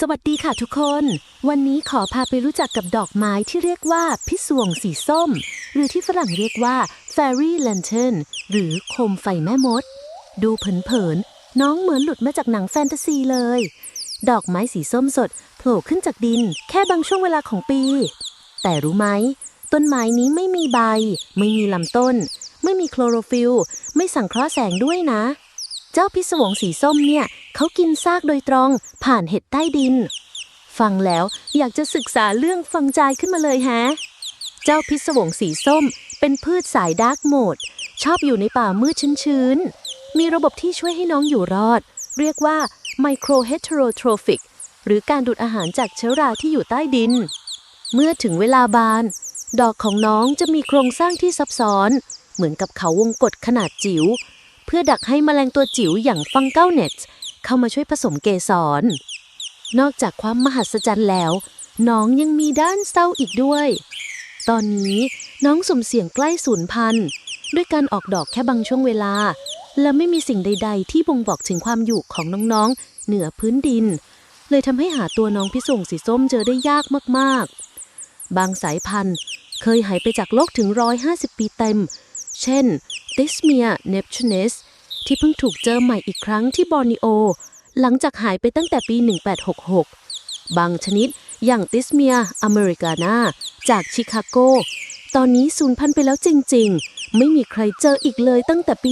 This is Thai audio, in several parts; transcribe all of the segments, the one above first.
สวัสดีค่ะทุกคน วันนี้ขอพาไปรู้จักกับดอกไม้ที่เรียกว่าพิศวงสีส้ม หรือที่ฝรั่งเรียกว่า fairy lantern หรือโคมไฟแม่มด ดูเผินๆ น้องเหมือนหลุดมาจากหนังแฟนตาซีเลย ดอกไม้สีส้มสดโผล่ขึ้นจากดิน แค่บางช่วงเวลาของปี แต่รู้ไหม ต้นไม้นี้ไม่มีใบ ไม่มีลำต้น ไม่มีโคลโรฟิล ไม่สังเคราะห์แสงด้วยนะ เจ้าพิศวงสีส้มเนี่ยเขากินซากโดยตรง ผ่านเห็ดใต้ดิน ฟังแล้วอยากจะศึกษาเรื่องฟังใจายขึ้นมาเลยแฮะ เจ้าพิศวงสีส้ม เป็นพืชสายดาร์กโหมด ชอบอยู่ในป่ามืดชื้นๆ มีระบบที่ช่วยให้น้องอยู่รอด เรียกว่า micro heterotrophic หรือการดูดอาหารจากเชื้อราที่อยู่ใต้ดิน เมื่อถึงเวลาบาน ดอกของน้องจะมีโครงสร้างที่ซับซ้อน เหมือนกับเขาวงกตขนาดจิ๋ว เพื่อดักให้แมลงตัวจิ๋วอย่างฟังเก้าเน็ตเข้ามาช่วยผสมเกสร นอกจากความมหัศจรรย์แล้ว น้องยังมีด้านเศร้าอีกด้วย ตอนนี้น้องสุ่มเสี่ยงใกล้สูญพันธุ์ด้วยการออกดอกแค่บางช่วงเวลา และไม่มีสิ่งใด ๆ ที่บ่งบอกถึงความอยู่ของน้องๆ เหนือพื้นดิน เลยทำให้หาตัวน้องพิศวงสีส้มเจอได้ยากมากๆ บางสายพันธุ์เคยหายไปจากโลกถึง 150 ปีเต็ม เช่น ติสเมียเนปชูเนสที่เพิ่งถูกเจอใหม่อีกครั้งที่บอร์นิโอ หลังจากหายไปตั้งแต่ปี 1866 บางชนิดอย่างติสเมียอเมริกานาจากชิคาโก ตอนนี้สูญพันธุ์ไปแล้วจริง ๆ ไม่มีใครเจออีกเลยตั้งแต่ปี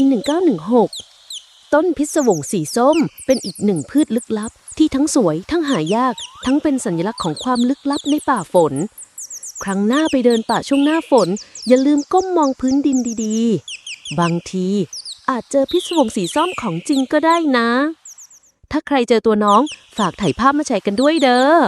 1916 ต้นพิศวงสีส้มเป็นอีกหนึ่งพืชลึกลับ ที่ทั้งสวยทั้งหายาก ทั้งเป็นสัญลักษณ์ของความลึกลับในป่าฝน ครั้งหน้าไปเดินป่าช่วงหน้าฝน อย่าลืมก้มมองพื้นดินดีๆ บางทีอาจเจอพิศวงสีส้มของจริงก็ได้นะ ถ้าใครเจอตัวน้องฝากถ่ายภาพมาแชร์กันด้วยเด้อ